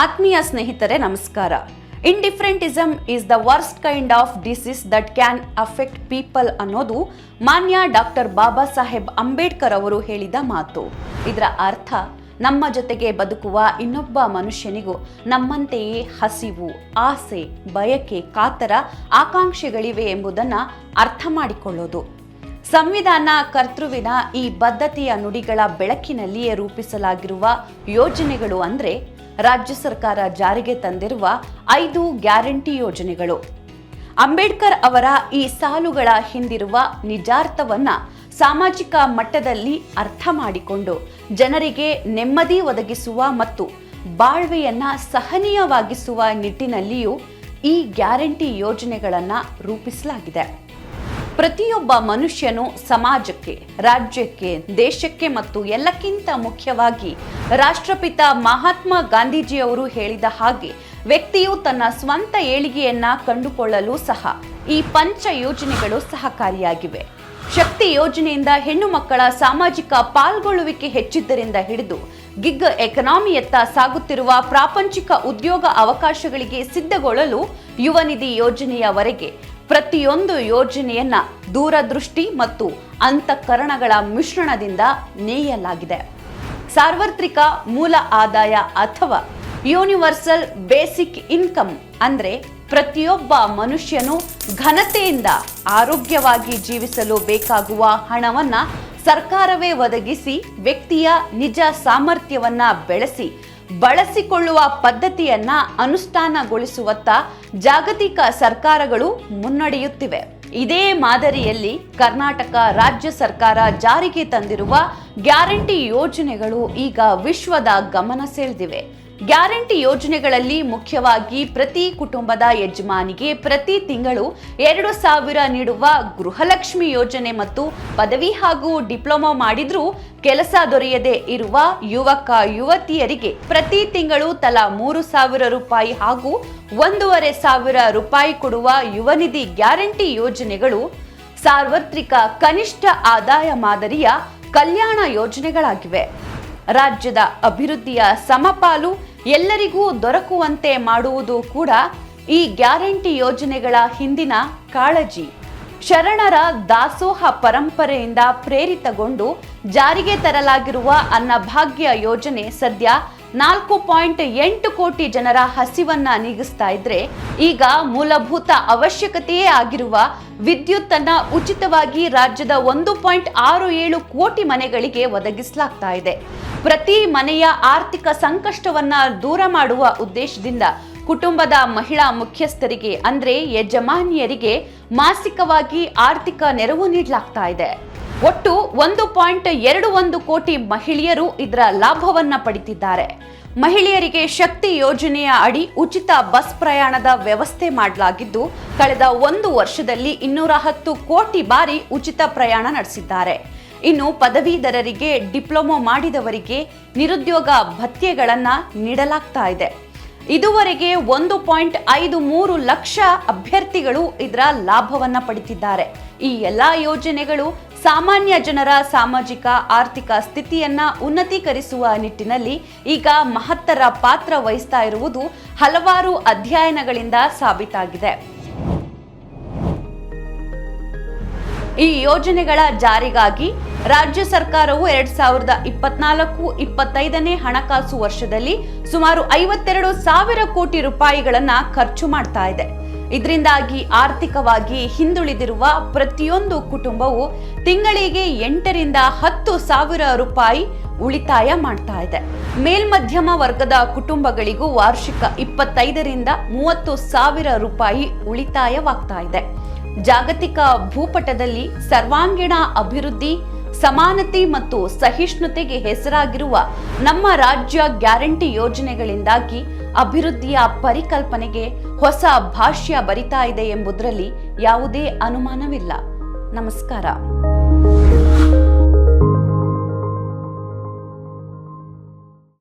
ಆತ್ಮೀಯ ಸ್ನೇಹಿತರೆ, ನಮಸ್ಕಾರ. Indifferentism is the worst kind of disease that can affect people ಅನ್ನೋದು ಮಾನ್ಯ ಡಾಕ್ಟರ್ ಬಾಬಾ ಸಾಹೇಬ್ ಅಂಬೇಡ್ಕರ್ ಅವರು ಹೇಳಿದ ಮಾತು. ಇದರ ಅರ್ಥ, ನಮ್ಮ ಜೊತೆಗೆ ಬದುಕುವ ಇನ್ನೊಬ್ಬ ಮನುಷ್ಯನಿಗೂ ನಮ್ಮಂತೆಯೇ ಹಸಿವು, ಆಸೆ, ಬಯಕೆ, ಕಾತರ ಆಕಾಂಕ್ಷೆಗಳಿವೆ ಎಂಬುದನ್ನು ಅರ್ಥ ಮಾಡಿಕೊಳ್ಳೋದು. ಸಂವಿಧಾನ ಕರ್ತೃವಿನ ಈ ಬದ್ಧತೆಯ ನುಡಿಗಳ ಬೆಳಕಿನಲ್ಲಿಯೇ ರೂಪಿಸಲಾಗಿರುವ ಯೋಜನೆಗಳು ಅಂದರೆ ರಾಜ್ಯ ಸರ್ಕಾರ ಜಾರಿಗೆ ತಂದಿರುವ ಐದು ಗ್ಯಾರಂಟಿ ಯೋಜನೆಗಳು. ಅಂಬೇಡ್ಕರ್ ಅವರ ಈ ಸಾಲುಗಳ ಹಿಂದಿರುವ ನಿಜಾರ್ಥವನ್ನ ಸಾಮಾಜಿಕ ಮಟ್ಟದಲ್ಲಿ ಅರ್ಥ ಮಾಡಿಕೊಂಡು ಜನರಿಗೆ ನೆಮ್ಮದಿ ಒದಗಿಸುವ ಮತ್ತು ಬಾಳ್ವೆಯನ್ನ ಸಹನೀಯವಾಗಿಸುವ ನಿಟ್ಟಿನಲ್ಲಿಯೂ ಈ ಗ್ಯಾರಂಟಿ ಯೋಜನೆಗಳನ್ನು ರೂಪಿಸಲಾಗಿದೆ. ಪ್ರತಿಯೊಬ್ಬ ಮನುಷ್ಯನು ಸಮಾಜಕ್ಕೆ, ರಾಜ್ಯಕ್ಕೆ, ದೇಶಕ್ಕೆ ಮತ್ತು ಎಲ್ಲಕ್ಕಿಂತ ಮುಖ್ಯವಾಗಿ ರಾಷ್ಟ್ರಪಿತ ಮಹಾತ್ಮ ಗಾಂಧೀಜಿಯವರು ಹೇಳಿದ ಹಾಗೆ ವ್ಯಕ್ತಿಯು ತನ್ನ ಸ್ವಂತ ಏಳಿಗೆಯನ್ನ ಕಂಡುಕೊಳ್ಳಲು ಸಹ ಈ ಪಂಚ ಯೋಜನೆಗಳು ಸಹಕಾರಿಯಾಗಿವೆ. ಶಕ್ತಿ ಯೋಜನೆಯಿಂದ ಹೆಣ್ಣು ಮಕ್ಕಳ ಸಾಮಾಜಿಕ ಪಾಲ್ಗೊಳ್ಳುವಿಕೆ ಹೆಚ್ಚಿದ್ದರಿಂದ ಹಿಡಿದು ಗಿಗ್ ಎಕನಾಮಿಯತ್ತ ಸಾಗುತ್ತಿರುವ ಪ್ರಾಪಂಚಿಕ ಉದ್ಯೋಗ ಅವಕಾಶಗಳಿಗೆ ಸಿದ್ಧಗೊಳ್ಳಲು ಯುವನಿಧಿ ಯೋಜನೆಯವರೆಗೆ ಪ್ರತಿಯೊಂದು ಯೋಜನೆಯನ್ನ ದೂರದೃಷ್ಟಿ ಮತ್ತು ಅಂತಃಕರಣಗಳ ಮಿಶ್ರಣದಿಂದ ನೇಯಲಾಗಿದೆ. ಸಾರ್ವತ್ರಿಕ ಮೂಲ ಆದಾಯ ಅಥವಾ ಯೂನಿವರ್ಸಲ್ ಬೇಸಿಕ್ ಇನ್ಕಮ್ ಅಂದ್ರೆ ಪ್ರತಿಯೊಬ್ಬ ಮನುಷ್ಯನು ಘನತೆಯಿಂದ ಆರೋಗ್ಯವಾಗಿ ಜೀವಿಸಲು ಬೇಕಾಗುವ ಹಣವನ್ನ ಸರ್ಕಾರವೇ ಒದಗಿಸಿ ವ್ಯಕ್ತಿಯ ನಿಜ ಸಾಮರ್ಥ್ಯವನ್ನ ಬೆಳೆಸಿ ಬಳಸಿಕೊಳ್ಳುವ ಪದ್ಧತಿಯನ್ನ ಅನುಷ್ಠಾನಗೊಳಿಸುವತ್ತ ಜಾಗತಿಕ ಸರ್ಕಾರಗಳು ಮುನ್ನಡೆಯುತ್ತಿವೆ. ಇದೇ ಮಾದರಿಯಲ್ಲಿ ಕರ್ನಾಟಕ ರಾಜ್ಯ ಸರ್ಕಾರ ಜಾರಿಗೆ ತಂದಿರುವ ಗ್ಯಾರಂಟಿ ಯೋಜನೆಗಳು ಈಗ ವಿಶ್ವದ ಗಮನ ಸೆಳೆದಿವೆ. ಗ್ಯಾರಂಟಿ ಯೋಜನೆಗಳಲ್ಲಿ ಮುಖ್ಯವಾಗಿ ಪ್ರತಿ ಕುಟುಂಬದ ಯಜಮಾನಿಗೆ ಪ್ರತಿ ತಿಂಗಳು ಎರಡು ಸಾವಿರ ನೀಡುವ ಗೃಹಲಕ್ಷ್ಮಿ ಯೋಜನೆ ಮತ್ತು ಪದವಿ ಹಾಗೂ ಡಿಪ್ಲೊಮಾ ಮಾಡಿದ್ರೂ ಕೆಲಸ ದೊರೆಯದೆ ಇರುವ ಯುವಕ ಯುವತಿಯರಿಗೆ ಪ್ರತಿ ತಿಂಗಳು ತಲಾ ಮೂರು ಸಾವಿರ ರೂಪಾಯಿ ಹಾಗೂ ಒಂದೂವರೆ ಸಾವಿರ ರೂಪಾಯಿ ಕೊಡುವ ಯುವನಿಧಿ ಗ್ಯಾರಂಟಿ ಯೋಜನೆಗಳು ಸಾರ್ವತ್ರಿಕ ಕನಿಷ್ಠ ಆದಾಯ ಮಾದರಿಯ ಕಲ್ಯಾಣ ಯೋಜನೆಗಳಾಗಿವೆ. ರಾಜ್ಯದ ಅಭಿವೃದ್ಧಿಯ ಸಮಪಾಲು ಎಲ್ಲರಿಗೂ ದೊರಕುವಂತೆ ಮಾಡುವುದು ಕೂಡ ಈ ಗ್ಯಾರಂಟಿ ಯೋಜನೆಗಳ ಹಿಂದಿನ ಕಾಳಜಿ. ಶರಣರ ದಾಸೋಹ ಪರಂಪರೆಯಿಂದ ಪ್ರೇರಿತಗೊಂಡು ಜಾರಿಗೆ ತರಲಾಗಿರುವ ಅನ್ನಭಾಗ್ಯ ಯೋಜನೆ ಸದ್ಯ ನಾಲ್ಕು ಪಾಯಿಂಟ್ ಎಂಟು ಕೋಟಿ ಜನರ ಹಸಿವನ್ನ ನೀಗಿಸ್ತಾ ಇದ್ರೆ ಈಗ ಮೂಲಭೂತ ಅವಶ್ಯಕತೆಯೇ ಆಗಿರುವ ವಿದ್ಯುತ್ ಅನ್ನ ಉಚಿತವಾಗಿ ರಾಜ್ಯದ ಒಂದು ಪಾಯಿಂಟ್ ಆರು ಏಳು ಕೋಟಿ ಮನೆಗಳಿಗೆ ಒದಗಿಸಲಾಗ್ತಾ ಇದೆ. ಪ್ರತಿ ಮನೆಯ ಆರ್ಥಿಕ ಸಂಕಷ್ಟವನ್ನ ದೂರ ಮಾಡುವ ಉದ್ದೇಶದಿಂದ ಕುಟುಂಬದ ಮಹಿಳಾ ಮುಖ್ಯಸ್ಥರಿಗೆ, ಅಂದ್ರೆ ಯಜಮಾನಿಯರಿಗೆ ಮಾಸಿಕವಾಗಿ ಆರ್ಥಿಕ ನೆರವು ನೀಡಲಾಗ್ತಾ ಇದೆ. ಒಟ್ಟು ಒಂದು ಪಾಯಿಂಟ್ ಎರಡು ಒಂದು ಕೋಟಿ ಮಹಿಳೆಯರು ಇದರ ಲಾಭವನ್ನ ಪಡಿತಿದ್ದಾರೆ. ಮಹಿಳೆಯರಿಗೆ ಶಕ್ತಿ ಯೋಜನೆಯ ಅಡಿ ಉಚಿತ ಬಸ್ ಪ್ರಯಾಣದ ವ್ಯವಸ್ಥೆ ಮಾಡಲಾಗಿದ್ದು, ಕಳೆದ ಒಂದು ವರ್ಷದಲ್ಲಿ ಇನ್ನೂರ ಹತ್ತು ಕೋಟಿ ಬಾರಿ ಉಚಿತ ಪ್ರಯಾಣ ನಡೆಸಿದ್ದಾರೆ. ಇನ್ನು ಪದವೀಧರರಿಗೆ ಡಿಪ್ಲೊಮೊ ಮಾಡಿದವರಿಗೆ ನಿರುದ್ಯೋಗ ಭತ್ಯೆಗಳನ್ನು ನೀಡಲಾಗ್ತಾ ಇದೆ. ಇದುವರೆಗೆ ಒಂದು ಪಾಯಿಂಟ್ ಐದು ಮೂರು ಲಕ್ಷ ಅಭ್ಯರ್ಥಿಗಳು ಇದರ ಲಾಭವನ್ನ ಪಡಿತಿದ್ದಾರೆ. ಈ ಎಲ್ಲಾ ಯೋಜನೆಗಳು ಸಾಮಾನ್ಯ ಜನರ ಸಾಮಾಜಿಕ, ಆರ್ಥಿಕ ಸ್ಥಿತಿಯನ್ನ ಉನ್ನತೀಕರಿಸುವ ನಿಟ್ಟಿನಲ್ಲಿ ಈಗ ಮಹತ್ತರ ಪಾತ್ರ ವಹಿಸ್ತಾ ಇರುವುದು ಹಲವಾರು ಅಧ್ಯಯನಗಳಿಂದ ಸಾಬೀತಾಗಿದೆ. ಈ ಯೋಜನೆಗಳ ಜಾರಿಗಾಗಿ ರಾಜ್ಯ ಸರ್ಕಾರವು ಎರಡ್ ಸಾವಿರದ ಇಪ್ಪತ್ನಾಲ್ಕು ಇಪ್ಪತ್ತೈದನೇ ಹಣಕಾಸು ವರ್ಷದಲ್ಲಿ ಸುಮಾರು ಐವತ್ತೆರಡು ಸಾವಿರ ಕೋಟಿ ರೂಪಾಯಿಗಳನ್ನ ಖರ್ಚು ಮಾಡ್ತಾ ಇದೆ. ಇದರಿಂದಾಗಿ ಆರ್ಥಿಕವಾಗಿ ಹಿಂದುಳಿದಿರುವ ಪ್ರತಿಯೊಂದು ಕುಟುಂಬವು ತಿಂಗಳಿಗೆ ಎಂಟರಿಂದ ಹತ್ತು ಸಾವಿರ ರೂಪಾಯಿ ಉಳಿತಾಯ ಮಾಡ್ತಾ ಇದೆ. ಮೇಲ್ಮಧ್ಯಮ ವರ್ಗದ ಕುಟುಂಬಗಳಿಗೂ ವಾರ್ಷಿಕ ಇಪ್ಪತ್ತೈದರಿಂದ ಮೂವತ್ತು ಸಾವಿರ ರೂಪಾಯಿ ಉಳಿತಾಯವಾಗ್ತಾ ಇದೆ. ಜಾಗತಿಕ ಭೂಪಟದಲ್ಲಿ ಸರ್ವಾಂಗೀಣ ಅಭಿವೃದ್ಧಿ ಸಮಾನತೆ ಮತ್ತು ಸಹಿಷ್ಣುತೆಗೆ ಹೆಸರಾಗಿರುವ ನಮ್ಮ ರಾಜ್ಯ ಗ್ಯಾರಂಟಿ ಯೋಜನೆಗಳಿಂದಾಗಿ ಅಭಿವೃದ್ಧಿಯ ಪರಿಕಲ್ಪನೆಗೆ ಹೊಸ ಭಾಷ್ಯ ಬರಿತಾ ಇದೆ ಎಂಬುದರಲ್ಲಿ ಯಾವುದೇ ಅನುಮಾನವಿಲ್ಲ. ನಮಸ್ಕಾರ.